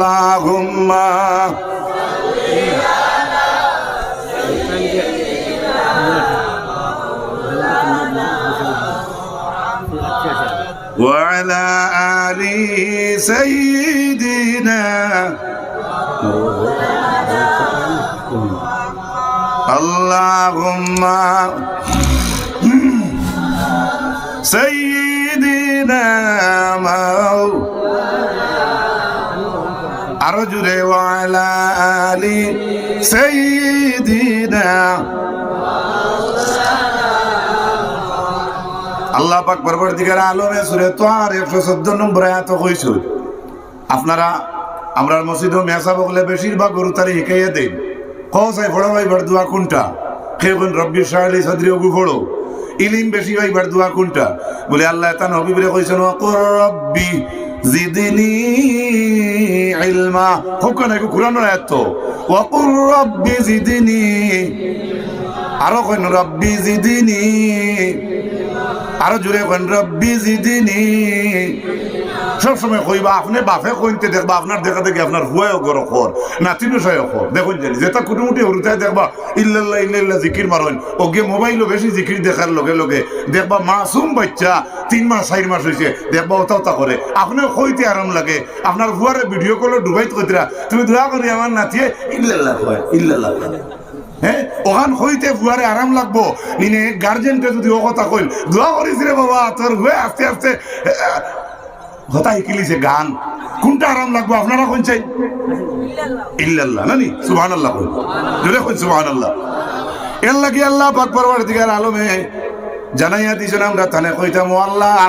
اللهم وعلى آل سيدنا اللهم سيدنا محمد জুড়ে আলি সাইয়্যিদিনা। আল্লাহ পাক পরবর্তীকার আলমে সুরে তোয়ার একশো চোদ্দ নম্বর কইছো, আপনারা আমরা মসজিদ মেসা বগলে বেশিরভাগ গরু তারি শিখাইয়া দেন। কসাই ভাই দোয়া কোনটা? খেগুন রব্বি শাহলি সদরি অগু ফড়ো। ইলিম বেশি ভাই দোয়া কোনটা? বলে আল্লাহ তা নবী বলে কইছেন রব্বি জিদনি ইলমা। হুকা নাই কুরআনের আয়াত তো ওয়াকুর রাব্বি জিদনি। আরও কইন, রব্বি জিদনি। আরও জুড়ে কইন, রব্বি জিদনি। সবসময় কইবা, আপনি বাপে কইতে দেখবা, আপনার দেখা দেখি আপনার হুয়ায় গর খর নাতিনো সয় খর। দেখুন জানি, যেটা কুটুমুটি হরুতায় দেখবা, ইল্লাল্লাহ ইল্লাল্লাহ জিকির মারন ওকে মোবাইলও বেশি জিকির দেখার লগে লগে দেখবা মাসুম বাচ্চা তিন মাস, চার মাস হয়েছে দেখবা ওটা ওটা করে। আপনি কইতে আরাম লাগে, আপনার হুয়ারে ভিডিও কলে ডুবাইত কইতরা, তুমি দোয়া করি আমার নাতিয়ে ইল্লাল্লাহ কয় ইল্লাল্লাহ হ্যাঁ ওখান হইতে ফুয়ারে আরাম লাগবো। নিনে গার্জেনকে যদি ও কথা কইল, দোয়া করিস রে বাবা, তোর হয়ে আস্তে আস্তে কথা শিকিলিছে গান। কোনটা আরাম লাগবো আপনারা কোন ইল্লাল্লাহ। নানি? সুবহান আল্লাহ কই জোরে কই সুবহান আল্লাহ এর লাগি আল্লাহ পাক পরবর্তীকার আলমে জানাইয়া দিছেন, আমরা তানে কইতাম ও আল্লাহ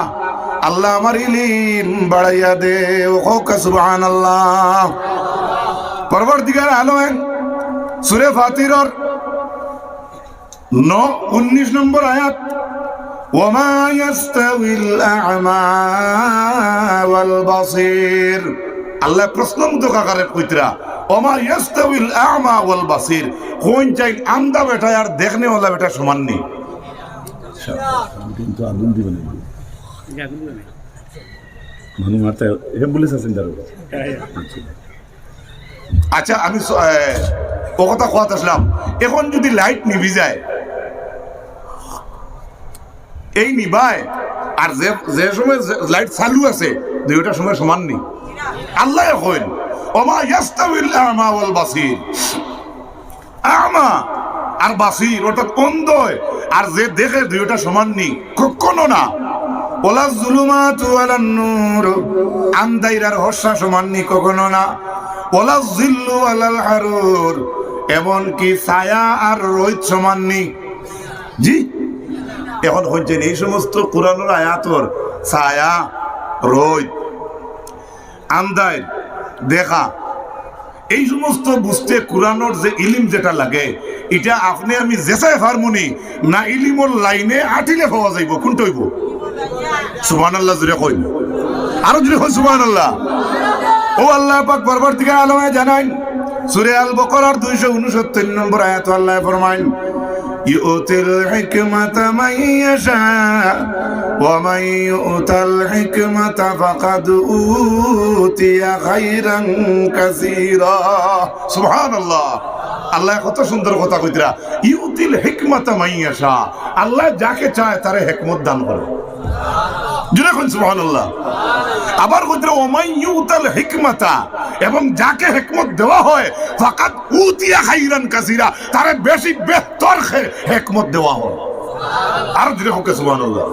আল্লাহ আমার ইলিম বাড়াইয়া দে, ও হোক সুবহান আল্লাহ পরবর্তীকার আলমে সুরে ফাতিরর ন, উনিশ নম্বর আয়াত وما يستوي الأعمى والبصير আল্লাহ প্রশ্ন মুদক আকারে কইতরা ওমা ইয়াস্তাউল আ'মা ওয়াল বাসির কোন চাই আমদা বেটা আর দেখনে ওলা বেটা সমান নেই কিন্তু আগুন দিবে না মানুষ মারতে অ্যাম্বুলেন্স আছেন তার আচ্ছা আমি স- এ, ও কথা কথা আসলাম এখন যদি লাইট নিভি যায় এই নিবায়। আর যে যে সময় লাইট চালু আছে দুইটা সময় সমান নেই। আল্লাহ কইন ওমা ইয়াস্তাউল আ'মা ওয়াল বাসির। আমা আর বাসির, অর্থাৎ অন্ধ আর যে দেখে দুইটা সমান নেই, কখনো না। ওলা জুলুমাত ওয়ালান নূর আন্দাইরার হর্ষা সমান নেই, কখনো না। ওলা জিল্লু আলাল হারুর এমন কি ছায়া আর রোহিত সমান জি এখন হচ্ছেন এই সমস্ত কোরআনের আয়াতর ছায়া রোহিত আন্দায় দেখা, এই সমস্ত বুঝতে কোরআনোর যে ইলিম যেটা লাগে, এটা আপনি আমি জেসাই হারমোনি না ইলিমর লাইনে আটিলে পাওয়া যাইব, কোনটা হইব? সুবহান আল্লাহ জুড়ে কই আরও জুড়ে কই সুবান আল্লাহ ও আল্লাহ পাক বরবার থেকে আলমায় জানাই সুরে আল বকরার দুইশো উনসত্তর নম্বর আয়াত আল্লাহ ফরমাইন يؤتي الحكمة من يشاء ومن يؤت الحكمة فقد أوتي خيرا كثيرا سبحان الله আল্লাহ কত সুন্দর কথা কইতরা ইউতিল হিকমাতা মাইয়াশা আল্লাহ যাকে চায় তারে হেকমত দান করে কোন সুবহানাল্লাহ। আবার কইতরা ওমাই ইউতাল হিকমাতা। এবং যাকে হেকমত দেওয়া হয় ফাকাত উতিয়া খাইরান কাসিরা। তারে বেশি বেহতর হেকমত দেওয়া হয়। আর জুড়ে হোক সুবহানাল্লাহ।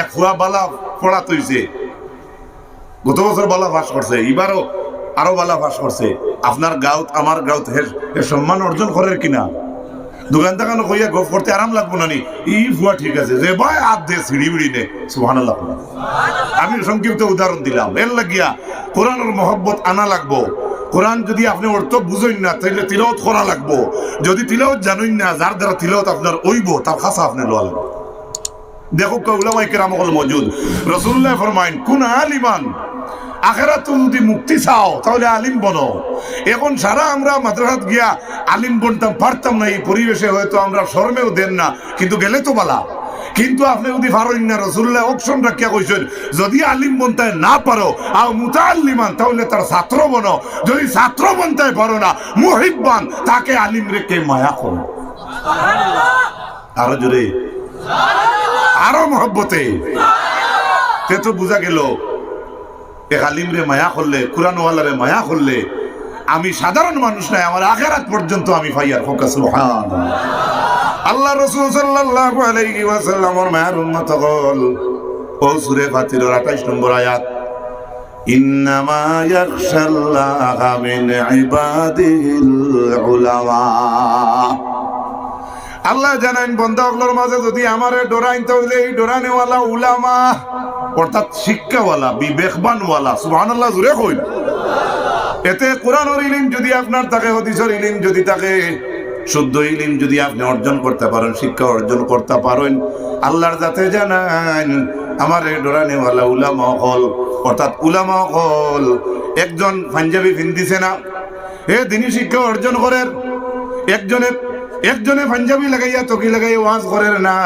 এক ফুয়া বালা পড়া তৈছে গত বছর বালা ফাঁস করছে এবারও আরও বালা ফাঁস করছে। আপনার গাঁত আমার গাঁত হে সম্মান অর্জন করার কিনা? দোকান দোকানে কইয়া গপ করতে আরাম লাগবো না নি ই ফুয়া ঠিক আছে। যে ভাই হাত দে সিঁড়ি বিড়ি নে। সুবহানাল্লাহ আমি সংক্ষিপ্ত উদাহরণ দিলাম। এর লাগিয়া কোরআনের মহব্বত আনা লাগবো। কোরআন যদি আপনি অর্থ বুঝেন না তাহলে তিলত করা লাগবো। যদি তিলত জানেন না, যার দ্বারা তিলাওত আপনার ওইব তার খাসা আপনি লোয়া লাগবে। দেখো কৌলামাই কেরাম হল মজুদ। রসুল্লাহ ফরমাইন কোন আলিমান? আখেরাত যদি মুক্তি চাও, তাহলে আলিম বনো। এখন সারা আমরা মাদ্রাসাত গিয়া আলিম বনতাম, পারতাম না, এই পরিবেশে হয়তো আমরা শর্মেও দেন না, কিন্তু গেলে তো বালা। কিন্তু আপনি যদি পারেন না রসুল্লাহ অপশন রাখিয়া কইছেন, যদি আলিম বনতায় না পারো আর মুতাল্লিমান তাহলে তার ছাত্র বনো। যদি ছাত্র বনতায় পারো না, মুহিব্বান, তাকে আলিম রেখে মায়া করো। আরও জোরে। আরও মহব্বতে। তে তো বোঝা গেল এক আলিম মায়া করলে কোরআনওয়ালারে মায়া করলে, আমি সাধারণ মানুষ নাই আমার আখেরাত পর্যন্ত আমি ফাইয়ার ফোকাস আল্লাহ রসুল সাল্লাল্লাহু আলাইহি ওয়াসাল্লামর মায়ের উম্মত হল। ও সূরা ফাতিরের 28 নম্বর আয়াত, ইন্নামা ইয়াখশাল্লাহা মিন ইবাদিল উলামা। আল্লাহ জানাইন বন্ধকগুলোর মাঝে যদি আমারে ডোরাইন, তাহলে এই ডোরানেওয়ালা উলামা অর্থাৎ শিক্ষাওয়ালা, বিবেকবানওয়ালা, সুবহানাল্লাহ জুড়ে কইল। এতে কোরআনের ইলিম যদি আপনার থাকে, হদিসের ইলিম যদি থাকে, শুদ্ধ ইলিম যদি আপনি অর্জন করতে পারেন, শিক্ষা অর্জন করতে পারেন, আল্লাহর যাতে জানান, আমার এই ডোরানেওয়ালা উলামা হল, অর্থাৎ উলামা হল, একজন পাঞ্জাবি ফিন্দিছে না, এ তিনি শিক্ষা অর্জন করেন একজনে একজনে পাঞ্জাবি লাগাইয়া তকি লাগাইয়া ওয়াজ করেন না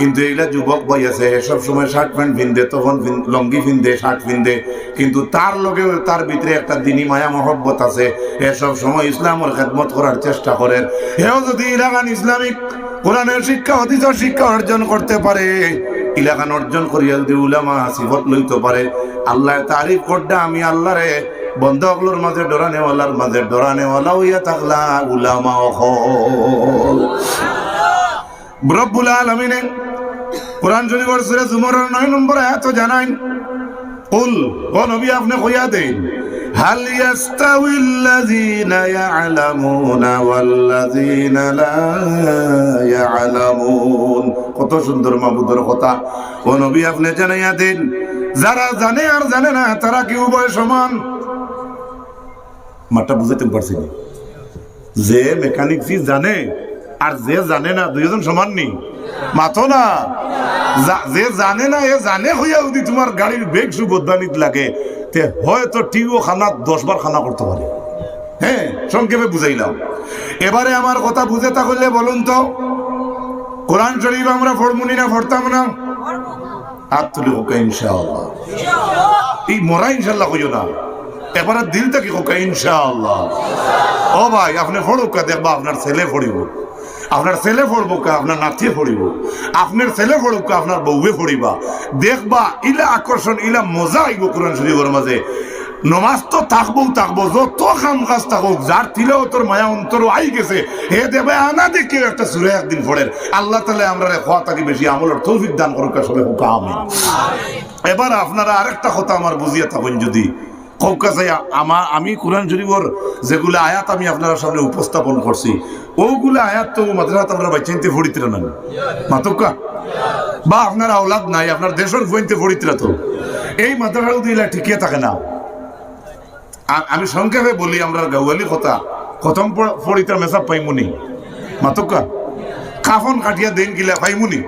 কিন্তু এইলা যুবক বই আছে সব সময় শার্ট প্যান্ট পিনদে তখন লঙ্গি পিনদে শার্ট পিনদে কিন্তু তার লগে তার ভিতরে একটা দিনী মায়া মহব্বত আছে, এ সব সময় ইসলামের খেদমত করার চেষ্টা করেন হেও যদি ইলাকান ইসলামিক কোরআনের শিক্ষা, অতীত শিক্ষা অর্জন করতে পারে, ইলাকান অর্জন করিয়া যদি উলামা সিফত লইতে পারে আল্লাহ তারিফ করডা আমি আল্লাহরে বন্ধকগুলোর মাঝে ডরানেওয়ালার মাঝে ডরানেওয়ালা হইয়া থাকলা উলামা হল রব্বুল আলামিনে কোরআন শরীফের সূরা জুমরের 9 নম্বর আয়াত জানাই নবী, আপনি কইয়া দেন, হাল ইয়াস্তাউই আল্লাযীনা ইয়ালামুনা ওয়াল্লাযীনা লা ইয়ালামুন। কত সুন্দর মাবুদের কথা। ও নবী, আপনি জানাইয়া দেন, যারা জানে আর জানে না, তারা কি উভয় সমান? মাঠটা বুঝাইতে পারছি যে মেকানিক জানে, আর যে জানে না, দুইজন সমান নেই মাথো না। যে জানে না, এ জানে হইয়া যদি তোমার গাড়ির বেগ সু বদলানিত লাগে, তে হয়তো টিও খানা দশ বার খানা করতে পারে। হ্যাঁ সংক্ষেপে বুঝাইলাম। এবারে আমার কথা বুঝে থাকলে বলুন তো, কোরআন শরীফ আমরা ফরমুনি না ফরতাম না? হাত তুলি হোক ইনশাআল্লাহ। এই মরা ইনশাল্লাহ কইও না। এবারে দিল থেকে হোক ইনশাআল্লাহ। ও ভাই, আপনি পড়ুকা দেখবা আপনার ছেলে পড়িব। আপনার ছেলে পড়ব কা আপনার নাতিয়ে পড়িব। আপনার ছেলে পড়ুক কা আপনার বউয়ে পড়িবা। দেখবা ইলা আকর্ষণ ইলা মজা আইব কোরআন শরীফের মাঝে। নমাজ তো থাকব থাকব যত কাম কাজ থাকুক যার তিলে তোর মায়া অন্তর আই গেছে হে দেবে আনা দেখে একটা সুরে একদিন পড়েন আল্লাহ তালে আমরা খোয়া থাকি বেশি আমলের তৌফিক দান করুক সবে হুকা আমি এবার আপনারা আরেকটা কথা আমার বুঝিয়ে থাকুন যদি। কৌকা চাই আমার আমি কোরআন শরীফর যেগুলো আয়াত আমি আপনার সামনে উপস্থাপন করছি, ওগুলো আয়াত তো মাদ্রাসাত আমরা বাচ্চাইতে ফড়িতে না মাতকা বা আপনার আওলাদ নাই, আপনার দেশের বইতে ফড়িতে তো। এই মাদ্রাসা যদি এলা ঠিকিয়ে থাকে না। আমি সংক্ষেপে বলি, আমরা গাওয়ালি কথা প্রথম ফড়িতে মেসাব পাইমুনি। মাতকা কাফন কাটিয়া দেন গিলা পাইমুনি।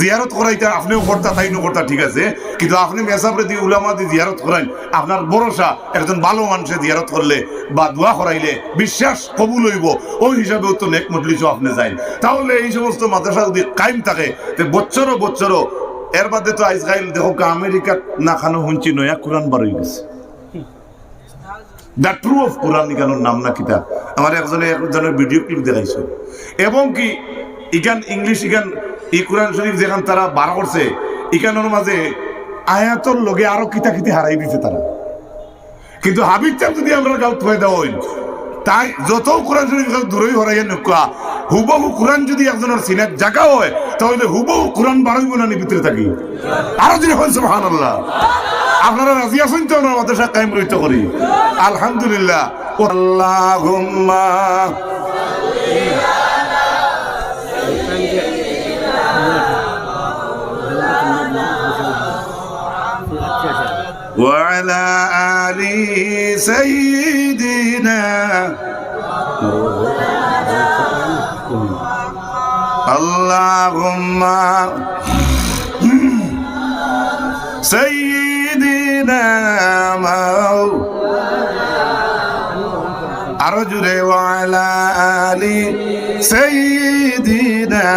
জিয়ারত করাইতে আপনিও করতা তাইনও করতা, ঠিক আছে? কিন্তু আপনি মেসাবরে দিয়ে উলামা দিয়ে জিয়ারত করাইন, আপনার ভরসা একজন ভালো মানুষে জিয়ারত করলে বা দোয়া করাইলে বিশ্বাস কবুল হইব। ওই হিসাবেও তো নেক মজলিসও আপনি যাইন। তাহলে এই সমস্ত মাদ্রাসা যদি কায়েম থাকে বছরও বছরও, এর বাদে তো আইসরাইল দেখো আমেরিকা না খানো শুনছি নয়া কোরআন বার হয়ে গেছে। দ্য ট্রু অফ কোরআন ইগানোর নাম না কিতা? আমার একজনে একজনের ভিডিও ক্লিপ দেখাইছে। এবং কি, ইগান ইংলিশ ইগান এই কোরআন শরীফ যেখান তারা বার করছে ইকানোর মাঝে আয়াতর লগে আরও কিতা কিতি হারাই দিছে তারা। কিন্তু হাবিব চাপ যদি আমরা গাল থয়ে দেওয়া হইল তাই যত কোরআন শরীফ দূরই হরাইয়া নকুয়া, হুবহু কোরআন যদি একজনের সিনেট জাগা হয়, তাহলে হুবহু কোরআন বাড়াইব না নি ভিতরে থাকি। আরও যদি হয় সুবহানাল্লাহ। আপনারা রাজি আছেন তো আমরা মাদ্রাসা কায়েম রইতে করি? আলহামদুলিল্লাহ। আল্লাহুম্মা। وعلى آل سيدنا اللهم سيدنا أرجو وعلى آل سيدنا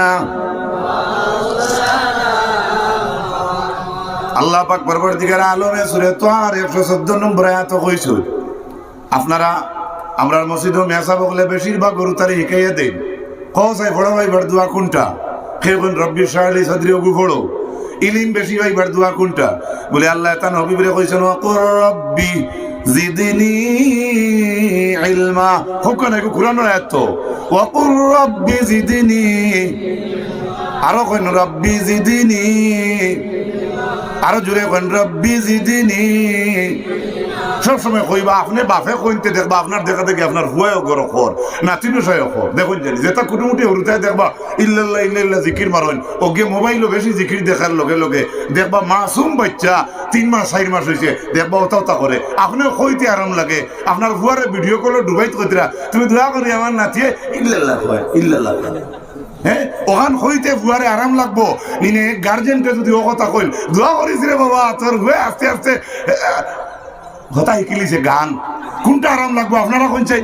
আল্লাহ পাক পরবর্তীকার আলমে সুরে তো আর একশো চোদ্দ নম্বর আয়াত কইছো, আপনারা আমরা মসজিদ মেসা বকলে বেশিরভাগ গরু তারি শিখাইয়া দেন। কসাই ফড়ো ভাই বার দোয়া কোনটা? খেয়ে রব্বি সাহালি সদরি অগু ফড়ো। ইলিম বেশি ভাই বার দোয়া কোনটা? বলে আল্লাহ তা নবী বলে কইছেন রব্বি জিদিনি ইলমা। হুকান একু কুরআনের আয়াত ওয়াকুর রব্বি জিদিনি। আরও কইন, রব্বি জিদিনি। আরও জুড়ে কইন, রব্বি জিদিনি। সব সময় কইবা, আপনি বাপে কইতে দেখবা আপনার দেখা দেখি আপনার হুয়ায় গর খর নাতিনো সয় খর। দেখুন জানি, যেটা কুটুমুটি হরুতায় দেখবা, ইল্লাল্লাহ ইল্লাল্লাহ, জিকির মারন ওকে মোবাইলও বেশি জিকির দেখার লগে লগে দেখবা মাসুম বাচ্চা তিন মাস, চার মাস হয়েছে দেখবা ওটা ওটা করে। আপনি কইতে আরাম লাগে, আপনার হুয়ারে ভিডিও কলে ডুবাইতে কইতরা তুমি দোয়া করি আমার নাতিয়ে ইল্লাল্লাহ কয় ইল্লাল্লাহ হ্যাঁ ওখান হইতে বুয়ারে আরাম লাগবো। নিনে গার্জেনকে যদি ও কথা কইল দোয়া করিস রে বাবা তোর হয়ে আস্তে আস্তে। কথা শিকিলিছে গান। কোনটা আরাম লাগবো, আপনারা কোন চাই?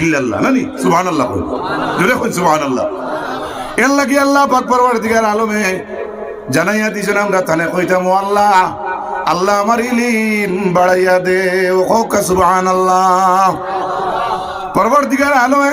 ইল্লাল্লাহ। নানি সুবহান আল্লাহ কই জোরে কই সুবহান আল্লাহ এর লাগি আল্লাহ পাক পরবর্তীকার আলমে জানাইয়া দিছেন, আমরা তানে কইতাম আল্লাহ আল্লাহ আমার ইলিম বাড়াইয়া দে। ও সুবহান আল্লাহ পরবর্তীকার আলমে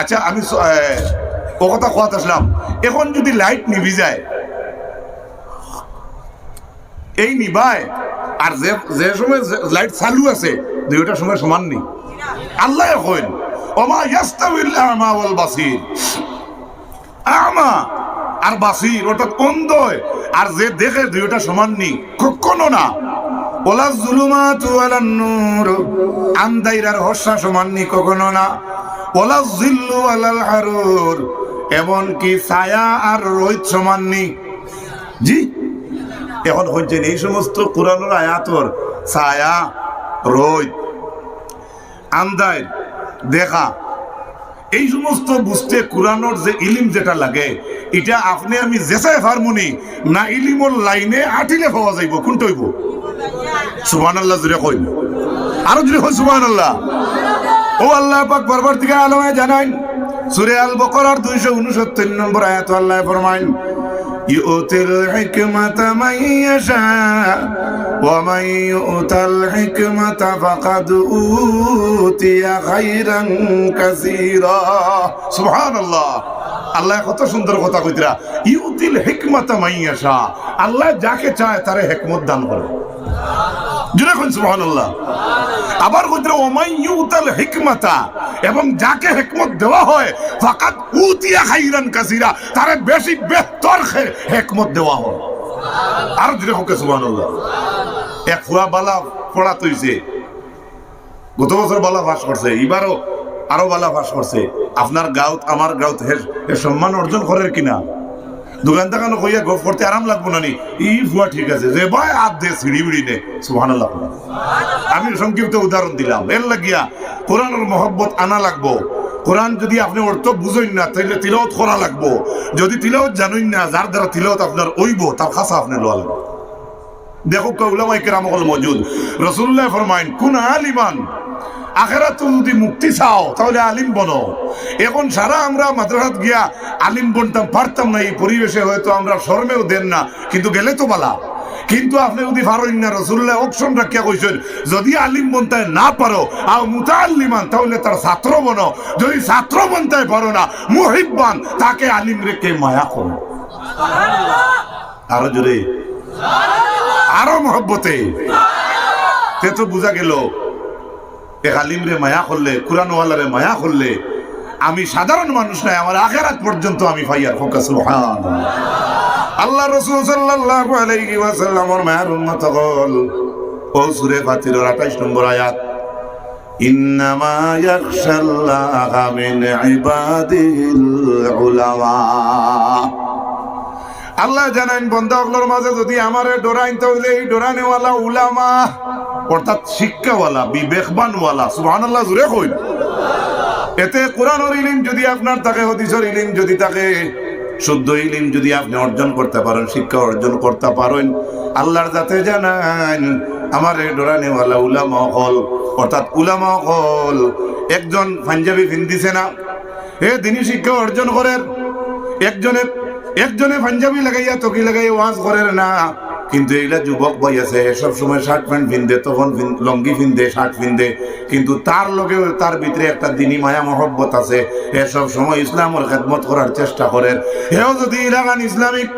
আচ্ছা আমি ও কথা কথা আসলাম। এখন যদি লাইট নিভি যায়, এই নিবায়, আর যে যে সময় লাইট চালু আছে দুইটা সময় সমান নেই। আল্লাহ কইন ওমা ইয়াস্তাউল আ'মা ওয়াল বাসির। আমা আর বাসির ওটা অন্ধ আর যে দেখে দুইটা সমান নেই। কখনো না। ওলা জুলুমাত ওয়ালান নূর। আন্দাইরার হর্ষা সমান নেই, কখনো না। ওলা জিল্লু ওয়ালাল হারুর এমন কি ছায়া আর রোহিত সমান নেই। জি? এখন হচ্ছেন এই সমস্ত কোরআনের আয়াতর ছায়া, রোহিত আন্দায় দেখা। এই সমস্ত বুঝতে কোরআনোর যে ইলিম যেটা লাগে, এটা আপনি আমি জেসাই ফার্মুনি না ইলিমর লাইনে আটিলে পাওয়া যাইব, কোনটা হইব? সুবহান আল্লাহ জুড়ে কই আরও জুড়ে কই সুবহান আল্লাহ ও আল্লাহ পাক বরবার থেকে আলমায় জানাইন সুরে আল বকরার দুইশো উনসত্তর নম্বর আয়াত আল্লাহ ফরমাইন يؤتي الحكمة من يشاء ومن يؤت الحكمة فقد أوتي خيرا كثيرا سبحان الله আল্লাহ কত সুন্দর কথা কইতরা ইউতিল হিকমাতা মাইয়াশা আল্লাহ যাকে চায় তারে হেকমত দান করে জুড়ে কোন সুবহানাল্লাহ। আবার কইতরা ওমাই ইউতাল হিকমাতা। এবং যাকে হেকমত দেওয়া হয় ফাকাত উতিয়া খাইরান কাসিরা। তারে বেশি বেহতর হেকমত দেওয়া হয়। আর জুড়ে হোক সুবহানাল্লাহ। এক ফুয়া বালা পড়া তৈছে গত বছর বালা ফাঁস করছে, এবারও আরও বালা ফাঁস করছে। আপনার গাঁত আমার গাঁত হে সম্মান অর্জন করার কিনা? দোকান দোকান কইয়া গপ করতে আরাম লাগবো না ই ফুয়া ঠিক আছে। যে ভাই হাত দে সিঁড়ি বিড়ি নে। সুবহানাল্লাহ আমি সংক্ষিপ্ত উদাহরণ দিলাম। এর লাগিয়া কোরআনের মহব্বত আনা লাগবো। কোরআন যদি আপনি অর্থ বুঝেন না তাহলে তিলাওত করা লাগবো। যদি তিলাওত জানেন না, যার দ্বারা তিলাওত আপনার ওইব তার খাসা আপনি লোয়া লাগবে। দেখো কৌলামাই কেরাম হল মজুদ। রসুল্লাহ ফরমাইন কোন আলিমান? আখেরাত যদি মুক্তি চাও, তাহলে আলিম বনো। এখন সারা আমরা মাদ্রাসাত গিয়া আলিম বনতাম, পারতাম না, এই পরিবেশে হয়তো আমরা শর্মেও দেন না, কিন্তু গেলে তো বালা। কিন্তু আপনি যদি পারেন না রসুল্লাহ অপশন রাখিয়া কইছেন, যদি আলিম বনতায় না পারো আর মুতাল্লিমান তাহলে তার ছাত্র বনো। যদি ছাত্র বনতায় পারো না, মুহিব্বান, তাকে আলিম রেখে মায়া করো। আরও জোরে। আরও মহব্বতে। তে তো বোঝা গেল এক আলিম রে মায়া করলে, কোরআনওয়ালারে মায়া করলে, আমি সাধারণ মানুষ নাই আমার আখেরাত পর্যন্ত আমি ফাইয়ার ফোকাস আল্লাহ রসুল সাল্লাল্লাহু আলাইহি ওয়াসাল্লামর মায়ের উম্মত হল। ও সূরা ফাতিরের 28 নম্বর আয়াত। ইন্নামা ইয়াখশাল্লাহা মিন ইবাদিল উলামা। আল্লাহ জানাইন বন্ধকগুলোর মাঝে যদি আমারে ডরাইন, তাহলে এই ডরানেওয়ালা উলামা অর্থাৎ শিক্ষাওয়ালা, বিবেকবানওয়ালা সুবহান আল্লাহ জুড়ে কইল এতে কোরআনের ইলিম যদি আপনার থাকে, হদিসের ইলিম যদি থাকে, শুদ্ধ ইলিম যদি আপনি অর্জন করতে পারেন, শিক্ষা অর্জন করতে পারেন, আল্লাহর যাতে জানান, আমার ডোরানেওয়ালা উলামা হল, অর্থাৎ উলামা হল, একজন পাঞ্জাবি ফিন্দিছে না হে তিনি শিক্ষা অর্জন করেন, একজনে একজনে পাঞ্জাবি লাগাইয়া তকি লাগাইয়া ওয়াজ করেন না কিন্তু এইলা যুবক বই আছে সব সময় শার্ট প্যান্ট পিনদে তখন লঙ্গি পিনদে শার্ট পিনদে কিন্তু তার লগে তার ভিতরে একটা দিনী মায়া মহব্বত আছে, এ সব সময় ইসলামের খেদমত করার চেষ্টা করেন এও যদি ইলাকান ইসলামিক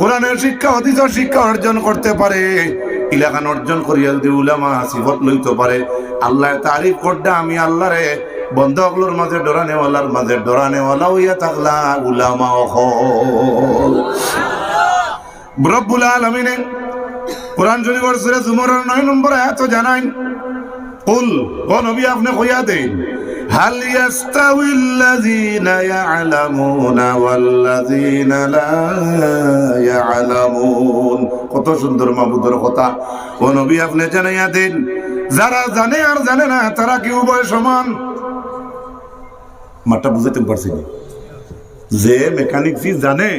কোরআনের শিক্ষা, অতীত শিক্ষা অর্জন করতে পারে, ইলাকান অর্জন করিয়া যদি উলামা সিফত লইতে পারে, আল্লাহর তারিফ করতে আমি আল্লাহরে বন্ধকগুলোর মাঝে ডরানেওয়ালার মাঝে ডরানেওয়ালা হইয়া থাকলা উলামা হল রব্বুল আলামিনে কোরআন শরীফের সূরা জুমরের 9 নম্বর আয়াত জানাইন, কুল, ও নবী, আপনি কইয়া দেন, হাল ইয়াস্তাউই আল্লাযীনা ইয়ালামুনা ওয়াল্লাযীনা লা ইয়ালামুন। কত সুন্দর মাবুদের কথা। ও নবী, আপনি জানাইয়া দেন, যারা জানে আর জানে না, তারা কি উভয় সমান? মাঠটা বুঝাতে পারছি যে মেকানিক জানে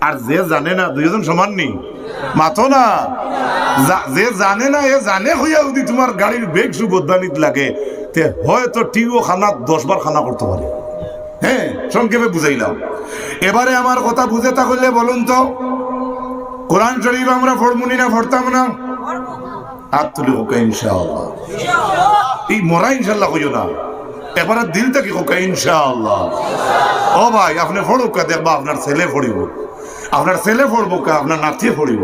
আর যে জানে না, দুইজন সমান নেই। মাথো না। যে জানে না, এ জানে হইয়া যদি তোমার গাড়ির বেগ শু বদলানিত লাগে, তে হয়তো টিও খানা দশ বার খানা করতে পারে। হ্যাঁ সংক্ষেপে বুঝাইলাম। এবারে আমার কথা বুঝে থাকলে বলুন তো, কোরআন শরীফ আমরা ফড়মুনি না ফড়তাম না? হাত তুলি হোক, ইনশাআল্লাহ। এই মরা ইনশাল্লাহ কইও না। এবারে দিল থেকে হোক, ইনশাআল্লাহ। ও ভাই, আপনি ফড়ুকা দেখবা আপনার ছেলে ফড়িব আপনার ছেলে ফড়বো কা আপনার নাতিয়ে ফড়িব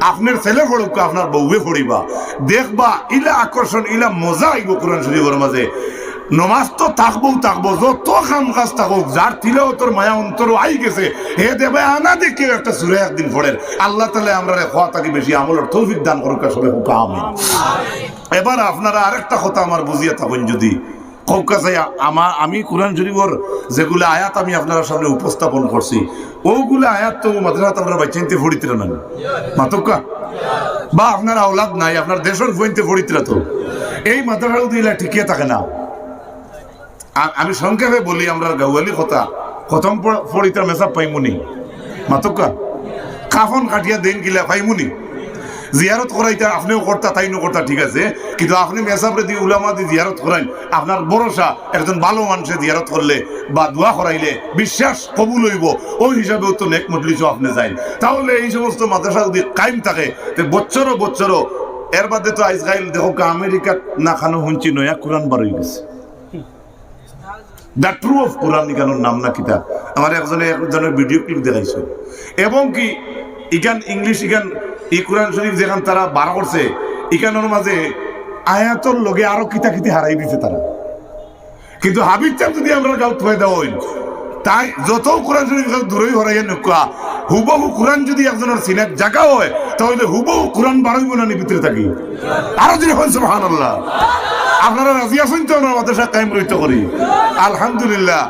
আপনার ছেলে ফড়ুক কা আপনার বউয়ে ফড়িবা দেখবা ইলা আকর্ষণ ইলা মজা আইব কোরআন শরীফের মাঝে। নমাজ তো থাকব থাকব যত কাম কাজ থাকুক যার তিলেও তোর মায়া অন্তর আই গেছে হে দেবে আনা দেখে একটা সুরে একদিন ফোড়ের আল্লাহ তালে আমরা খোয়া থাকি বেশি আমলের তৌফিক দান করুক আসলে হুকা আমি এবার আপনারা আরেকটা কথা আমার বুঝিয়ে থাকুন যদি। আমার আমি কোরআন শরীফর যেগুলো আয়াত আমি আপনার সামনে উপস্থাপন করছি, ওগুলো আয়াত তো মাদ্রাসাত আমরা বাচ্চাইতে ফড়িতে না। মাতকা? বা আপনার আওলাদ নাই, আপনার দেশের বইতে ফড়িতে তো। এই মাদ্রাসা দিলে ঠিকই থাকে না আমি সংক্ষেপে বলি আমরা গাওয়ালি কথা প্রথম ফড়িতে মেসা পাইমুনি। মাতকা? কাফন কাটিয়া দেন গিলা পাইমুনি। জিয়ারত করাইতে, আপনিও করতা তাইনও করতা, ঠিক আছে? কিন্তু আপনি মেসাবরে দিয়ে উলামা দিয়ে জিয়ারত করাইন, আপনার ভরসা একজন ভালো মানুষে জিয়ারত করলে বা দোয়া করাইলে বিশ্বাস কবুল হইব। ওই হিসাবেও তো নেক মজলিসও আপনি যাইন তাহলে এই সমস্ত মাদ্রাসা যদি কায়েম থাকে, তে বছরও বছরও, এর বাদে তো আইসরাইল দেখো আমেরিকা না খানো শুনছি নয়া কোরআন বার হয়ে গেছে। দ্য ট্রু অফ কোরআন ইকানোর নাম না কিতা? আমার একজনে একজনের ভিডিও ক্লিপ দেখাইছে। এবং কি ইখান ইংলিশ ইখান ই কোরআন শরীফ যেখান তারা বার করছে ইখানোর মাঝে আয়াতর লগে আরও কিতা কিতি হারাই দিছে তারা। কিন্তু হাবিব চাপ যদি আমরা গাও থয়ে দেওয়া হইল তাই যত কোরআন শরীফ দূরই হরাইয়া নকুয়া হুবহু কোরআন যদি একজনের সিনেট জাগা হয়, তাহলে হুবহু কোরআন বারোই না ভিতরে থাকি। আরও যদি হয় সুবহানাল্লাহ। আপনারা রাজি আছেন তো আমরা মাদ্রাসা কায়েম রইতে করি? আলহামদুলিল্লাহ।